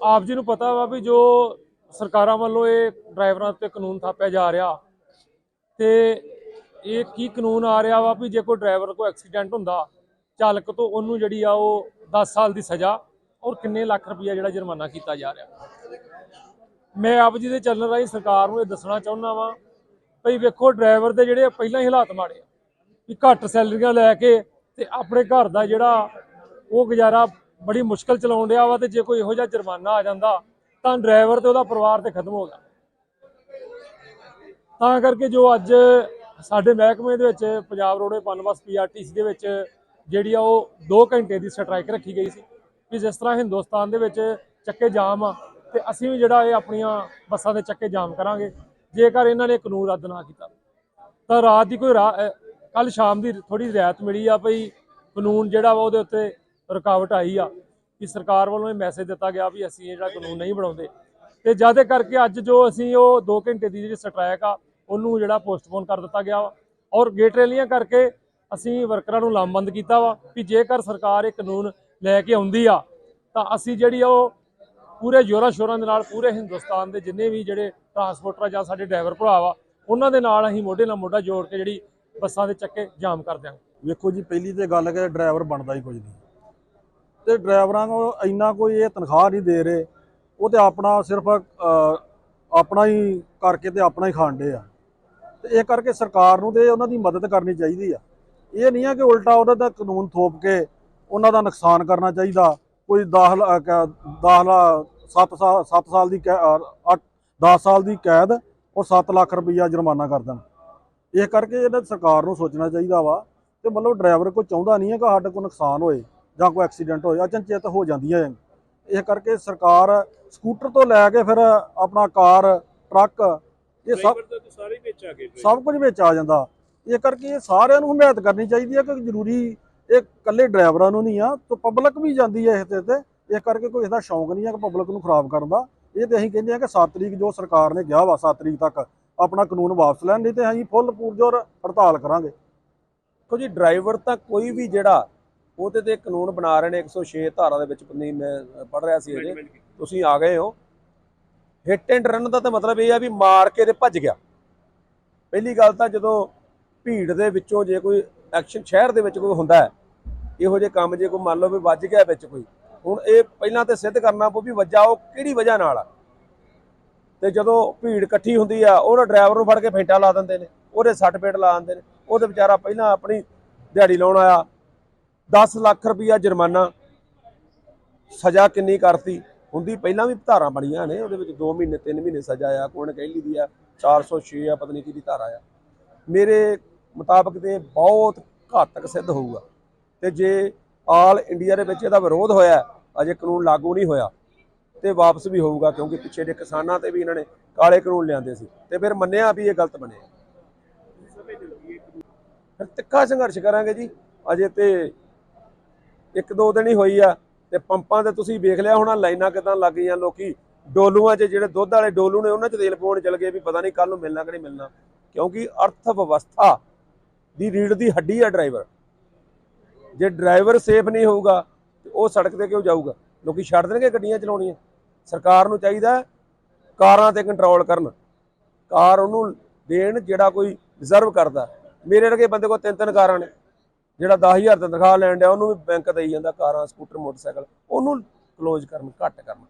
ਆਪ ਜੀ ਨੂੰ ਪਤਾ ਵਾ ਵੀ ਜੋ ਸਰਕਾਰਾਂ ਵੱਲੋਂ ਇਹ ਡਰਾਈਵਰਾਂ ਉੱਤੇ ਕਾਨੂੰਨ ਥਾਪਿਆ ਜਾ ਰਿਹਾ ਤੇ ਇਹ ਕੀ ਕਾਨੂੰਨ ਆ ਰਿਹਾ ਵਾ ਵੀ ਜੇ ਕੋਈ ਡਰਾਈਵਰ ਕੋਈ ਐਕਸੀਡੈਂਟ ਹੁੰਦਾ, ਚਾਲਕ ਤੋਂ ਉਹਨੂੰ ਜਿਹੜੀ ਆ ਉਹ 10 ਸਾਲ ਦੀ ਸਜ਼ਾ ਔਰ ਕਿੰਨੇ ਲੱਖ ਰੁਪਈਆ ਜਿਹੜਾ ਜੁਰਮਾਨਾ ਕੀਤਾ ਜਾ ਰਿਹਾ। ਮੈਂ ਆਪ ਜੀ ਦੇ ਚੱਲਣ ਰਾਹੀਂ ਸਰਕਾਰ ਨੂੰ ਇਹ ਦੱਸਣਾ ਚਾਹੁੰਦਾ ਵਾਂ, ਭਈ ਵੇਖੋ ਡਰਾਈਵਰ ਦੇ ਜਿਹੜੇ ਪਹਿਲਾਂ ਹੀ ਹਾਲਾਤ ਮਾੜੇ ਆ, ਵੀ ਘੱਟ ਸੈਲਰੀਆਂ ਲੈ ਕੇ ਤੇ ਆਪਣੇ ਘਰ ਦਾ ਜਿਹੜਾ ਉਹ ਗੁਜ਼ਾਰਾ ਬੜੀ ਮੁਸ਼ਕਲ ਚਲਾਉਣ ਡਿਆ ਵਾ ਤੇ ਜੇ ਕੋਈ ਇਹੋ ਜਿਹਾ ਜੁਰਮਾਨਾ ਆ ਜਾਂਦਾ, ਤਾਂ ਡਰਾਈਵਰ ਤੇ ਉਹਦਾ ਪਰਿਵਾਰ ਤੇ ਖਤਮ ਹੋ ਗਿਆ। ਤਾਂ ਕਰਕੇ ਜੋ ਅੱਜ ਸਾਡੇ ਮਹਿਕਮੇ ਦੇ ਵਿੱਚ ਪੰਜਾਬ ਰੋਡਵੇ ਪਨਬਸ ਪੀਆਰਟੀਸੀ ਦੇ ਵਿੱਚ ਜਿਹੜੀ ਆ ਉਹ 2 ਘੰਟੇ ਦੀ ਸਟ੍ਰਾਈਕ ਰੱਖੀ ਗਈ ਸੀ ਕਿ ਜਿਸ ਤਰ੍ਹਾਂ ਹਿੰਦੁਸਤਾਨ ਦੇ ਵਿੱਚ ਚੱਕੇ ਜਾਮ ਆ ਤੇ ਅਸੀਂ ਵੀ ਜਿਹੜਾ ਇਹ ਆਪਣੀਆਂ ਬੱਸਾਂ ਦੇ ਚੱਕੇ ਜਾਮ ਕਰਾਂਗੇ, ਜੇਕਰ ਇਹਨਾਂ ਨੇ ਕਾਨੂੰਨ ਰੱਦ ਨਾ ਕੀਤਾ। ਤਾਂ ਰਾਤ ਦੀ ਕੋਈ ਕੱਲ ਸ਼ਾਮ ਦੀ ਥੋੜੀ ਰਿਆਇਤ ਮਿਲੀ ਆ ਭਈ ਕਾਨੂੰਨ ਜਿਹੜਾ ਵਾ ਉਹਦੇ ਉੱਤੇ ਰੁਕਾਵਟ ਆਈ ਆ ਕਿ ਸਰਕਾਰ ਵੱਲੋਂ ਇਹ ਮੈਸੇਜ ਦਿੱਤਾ ਗਿਆ ਵੀ ਅਸੀਂ ਇਹ ਜਿਹੜਾ ਕਾਨੂੰਨ ਨਹੀਂ ਬਣਾਉਂਦੇ। ਤੇ ਜ਼ਿਆਦਾ ਕਰਕੇ ਅੱਜ ਜੋ ਅਸੀਂ ਉਹ 2 ਘੰਟੇ ਦੀ ਜਿਹੜੀ ਸਟ੍ਰਾਈਕ ਆ, ਉਹਨੂੰ ਜਿਹੜਾ ਪੋਸਟਪੋਨ ਕਰ ਦਿੱਤਾ ਗਿਆ ਵਾ। ਔਰ ਗੇਟ ਰੈਲੀਆਂ ਕਰਕੇ ਅਸੀਂ ਵਰਕਰਾਂ ਨੂੰ ਲਾਮਬੰਦ ਕੀਤਾ ਵਾ ਕਿ ਜੇਕਰ ਸਰਕਾਰ ਇਹ ਕਾਨੂੰਨ ਲੈ ਕੇ ਆਉਂਦੀ ਆ, ਤਾਂ ਅਸੀਂ ਜਿਹੜੀ ਆ ਉਹ ਪੂਰੇ ਜ਼ੋਰਾਂ ਸ਼ੋਰਾਂ ਦੇ ਨਾਲ ਪੂਰੇ ਹਿੰਦੁਸਤਾਨ ਦੇ ਜਿੰਨੇ ਵੀ ਜਿਹੜੇ ਟਰਾਂਸਪੋਰਟਰ ਆ ਜਾਂ ਸਾਡੇ ਡਰਾਈਵਰ ਭਰਾ ਵਾ, ਉਹਨਾਂ ਦੇ ਨਾਲ ਅਸੀਂ ਮੋਢੇ ਨਾਲ ਮੋਢਾ ਜੋੜ ਕੇ ਜਿਹੜੀ ਬੱਸਾਂ ਦੇ ਚੱਕੇ ਜਾਮ ਕਰ ਦਿਆਂਗੇ। ਵੇਖੋ ਜੀ, ਪਹਿਲੀ ਤੇ ਗੱਲ ਹੈ ਕਿ ਡਰਾਈਵਰ ਬਣਦਾ ਹੀ ਕੁਝ ਨਹੀਂ। ਤੇ ਡਰਾਈਵਰਾਂ ਨੂੰ ਇੰਨਾ ਕੋਈ ਇਹ ਤਨਖਾਹ ਨਹੀਂ ਦੇ ਰਹੇ, ਉਹ ਤੇ ਆਪਣਾ ਸਿਰਫ ਆਪਣਾ ਹੀ ਕਰਕੇ ਤੇ ਆਪਣਾ ਹੀ ਖਾਂਡੇ ਆ। ਤੇ ਇਹ ਕਰਕੇ ਸਰਕਾਰ ਨੂੰ ਤੇ ਉਹਨਾਂ ਦੀ ਮਦਦ ਕਰਨੀ ਚਾਹੀਦੀ ਆ। ਇਹ ਨਹੀਂ ਆ ਕਿ ਉਲਟਾ ਉਹਨਾਂ ਦਾ ਕਾਨੂੰਨ ਥੋਪ ਕੇ ਉਹਨਾਂ ਦਾ ਨੁਕਸਾਨ ਕਰਨਾ ਚਾਹੀਦਾ। ਕੋਈ 10 10 7 ਸਾਲ 7 ਸਾਲ ਦੀ 10 ਸਾਲ ਦੀ ਕੈਦ ਔਰ 7 ਲੱਖ ਰੁਪਈਆ ਜੁਰਮਾਨਾ ਕਰ ਦੇਣ। ਇਹ ਕਰਕੇ ਇਹਨਾਂ ਸਰਕਾਰ ਨੂੰ ਸੋਚਣਾ ਚਾਹੀਦਾ ਵਾ। ਤੇ ਮਤਲਬ ਡਰਾਈਵਰ ਕੋਈ ਚਾਹੁੰਦਾ ਨਹੀਂ ਹੈ ਕਿ ਸਾਡੇ ਕੋਲ ਨੁਕਸਾਨ ਹੋਏ। ਜਾਂ ਕੋਈ ਐਕਸੀਡੈਂਟ ਹੋਏ ਅਚਨਚੇਤ ਹੋ ਜਾਂਦੀਆਂ ਹੈ ਇਹ ਕਰਕੇ ਸਰਕਾਰ ਸਕੂਟਰ ਤੋਂ ਲੈ ਕੇ ਫਿਰ ਆਪਣਾ ਕਾਰ ਟਰੱਕ ਇਹ ਸਭ ਸਾਰੇ ਵਿੱਚ ਆ ਗਏ ਸਭ ਕੁਝ ਵਿੱਚ ਆ ਜਾਂਦਾ। ਇਹ ਕਰਕੇ ਇਹ ਸਾਰਿਆਂ ਨੂੰ ਹਮਾਇਤ ਕਰਨੀ ਚਾਹੀਦੀ ਹੈ ਕਿ ਜ਼ਰੂਰੀ ਇਹ ਇਕੱਲੇ ਡਰਾਈਵਰਾਂ ਨੂੰ ਨਹੀਂ ਆ ਤੇ ਪਬਲਿਕ ਵੀ ਜਾਂਦੀ ਹੈ ਇਸ ਤੇ। ਤੇ ਇਹ ਕਰਕੇ ਕੋਈ ਇਹਦਾ ਸ਼ੌਂਕ ਨਹੀਂ ਹੈ ਕਿ ਪਬਲਿਕ ਨੂੰ ਖਰਾਬ ਕਰਨ ਦਾ। ਇਹ ਤੇ ਅਸੀਂ ਕਹਿੰਦੇ ਆ ਕਿ 7 ਤਰੀਕ ਜੋ ਸਰਕਾਰ ਨੇ ਕਿਹਾ ਵਾ 7 ਤਰੀਕ ਤੱਕ ਆਪਣਾ ਕਾਨੂੰਨ ਵਾਪਸ ਲੈਣ ਨਹੀਂ ਤੇ ਅਸੀਂ ਫੁੱਲ ਪੂਰਜੋਰ ਹੜਤਾਲ ਕਰਾਂਗੇ। ਦੇਖੋ ਜੀ ਡਰਾਈਵਰ ਤਾਂ ਕੋਈ ਵੀ ਜਿਹੜਾ ਉਹਦੇ ਤੇ ਕਾਨੂੰਨ ਬਣਾ ਰਹੇ ਨੇ 106 ਧਾਰਾ ਦੇ ਵਿੱਚ ਨਹੀਂ ਮੈਂ ਪੜ ਰਿਹਾ ਸੀ ਅਜੇ। ਤੁਸੀਂ ਆ ਗਏ ਹੋ। ਹਿੱਟ ਐਂਡ ਰਨ ਦਾ ਤਾਂ ਮਤਲਬ ਇਹ ਆ ਵੀ ਮਾਰ ਕੇ ਤੇ ਭੱਜ ਗਿਆ। ਪਹਿਲੀ ਗੱਲ ਤਾਂ ਜਦੋਂ ਭੀੜ ਦੇ ਵਿੱਚੋਂ ਜੇ ਕੋਈ ਐਕਸ਼ਨ ਸ਼ਹਿਰ ਦੇ ਵਿੱਚ ਕੋਈ ਹੁੰਦਾ ਇਹੋ ਜਿਹੇ ਕੰਮ ਜੇ ਕੋਈ ਮੰਨ ਲਓ ਵੀ ਵੱਜ ਗਿਆ ਵਿੱਚ ਕੋਈ ਹੁਣ ਇਹ ਪਹਿਲਾਂ ਤੇ ਸਿੱਧ ਕਰਨਾ ਪਊ ਵੀ ਵੱਜਾ ਉਹ ਕਿਹੜੀ ਵਜ੍ਹਾ ਨਾਲ ਆ। ਤੇ ਜਦੋਂ ਭੀੜ ਇਕੱਠੀ ਹੁੰਦੀ ਆ ਉਹਨਾਂ ਡਰਾਈਵਰ ਨੂੰ ਫੜ ਕੇ ਫੈਂਟਾ ਲਾ ਦਿੰਦੇ ਨੇ ਉਹਦੇ ਸੱਟ ਪੇਟ ਲਾ ਦਿੰਦੇ ਨੇ ਉਹਦੇ ਵਿਚਾਰਾ ਪਹਿਲਾਂ ਆਪਣੀ ਦਿਹਾੜੀ ਲਾਉਣ ਆਇਆ। 10 ਲੱਖ ਰੁਪਈਆ ਜੁਰਮਾਨਾ ਸਜ਼ਾ ਕਿੰਨੀ ਕਰਤੀ? ਹੁੰਦੀ ਪਹਿਲਾਂ ਵੀ ਧਾਰਾਂ ਬਣੀਆਂ ਨੇ, ਉਹਦੇ ਵਿੱਚ 2 ਮਹੀਨੇ 3 ਮਹੀਨੇ ਸਜ਼ਾ ਆ, ਕੋਣ ਕਹਿ ਲਈ ਦੀ ਆ? 406 ਆ ਪਤਨੀ ਨਹੀਂ ਦੀ ਧਾਰਾ ਆ। ਮੇਰੇ ਮੁਤਾਬਕ ਤੇ ਬਹੁਤ ਘਾਤਕ ਸਿੱਧ ਹੋਊਗਾ। ਤੇ ਜੇ ਆਲ ਇੰਡੀਆ ਦੇ ਵਿੱਚ ਇਹਦਾ ਵਿਰੋਧ ਹੋਇਆ, ਅਜੇ ਕਾਨੂੰਨ ਲਾਗੂ ਨਹੀਂ ਹੋਇਆ, ਤੇ ਵਾਪਸ ਵੀ ਹੋਊਗਾ, ਕਿਉਂਕਿ ਪਿੱਛੇ ਦੇ ਕਿਸਾਨਾਂ ਤੇ ਵੀ ਇਹਨਾਂ ਨੇ ਕਾਲੇ ਕਾਨੂੰਨ ਲਿਆਂਦੇ ਸੀ। ਤੇ ਫਿਰ ਮੰਨਿਆ ਵੀ ਇਹ ਗਲਤ ਬਣਿਆ। ਫਿਰ ਤਿੱਖਾ ਸੰਘਰਸ਼ ਕਰਾਂਗੇ ਜੀ। ਅਜੇ ਤੇ ਇੱਕ ਦੋ ਦਿਨ ਹੀ ਹੋਈ ਆ ਤੇ ਪੰਪਾਂ ਤੇ ਤੁਸੀਂ ਵੇਖ ਲਿਆ ਹੋਣਾ ਲਾਈਨਾਂ ਕਿਦਾਂ ਲੱਗ ਗਈਆਂ ਲੋਕੀ। ਡੋਲੂਆਂ 'ਚ ਜਿਹੜੇ ਦੁੱਧ ਵਾਲੇ ਡੋਲੂ ਨੇ, ਉਹਨਾਂ 'ਚ ਤੇਲ ਪਾਉਣ ਚਲ ਗਏ ਵੀ ਪਤਾ ਨਹੀਂ ਕੱਲ ਨੂੰ ਮਿਲਣਾ ਕਿ ਨਹੀਂ ਮਿਲਣਾ। ਕਿਉਂਕਿ ਅਰਥ ਵਿਵਸਥਾ ਦੀ ਰੀੜ ਦੀ ਹੱਡੀ ਆ ਡਰਾਈਵਰ। ਜੇ ਡਰਾਈਵਰ ਸੇਫ ਨਹੀਂ ਹੋਊਗਾ, ਤੇ ਉਹ ਸੜਕ ਤੇ ਕਿਉਂ ਜਾਊਗਾ? ਲੋਕੀ ਛੱਡ ਦੇਣਗੇ ਗੱਡੀਆਂ ਚਲਾਉਣੀਆਂ। ਸਰਕਾਰ ਨੂੰ ਚਾਹੀਦਾ ਕਾਰਾਂ ਤੇ ਕੰਟਰੋਲ ਕਰਨ। ਕਾਰ ਉਹਨੂੰ ਦੇਣ ਜਿਹੜਾ ਕੋਈ ਰਿਜ਼ਰਵ ਕਰਦਾ। ਮੇਰੇ ਵਰਗੇ ਬੰਦੇ ਕੋਲ ਤਿੰਨ ਤਿੰਨ ਕਾਰਾਂ ਨੇ। ਜਿਹੜਾ 10000 ਦੀ ਤਨਖਾਹ ਲੈਣ ਡਿਆ, ਉਹਨੂੰ ਵੀ ਬੈਂਕ ਦੇਈ ਜਾਂਦਾ ਕਾਰਾਂ, ਸਕੂਟਰ, ਮੋਟਰਸਾਈਕਲ, ਉਹਨੂੰ ਕਲੋਜ਼ ਕਰਨ, ਘੱਟ ਕਰਨ।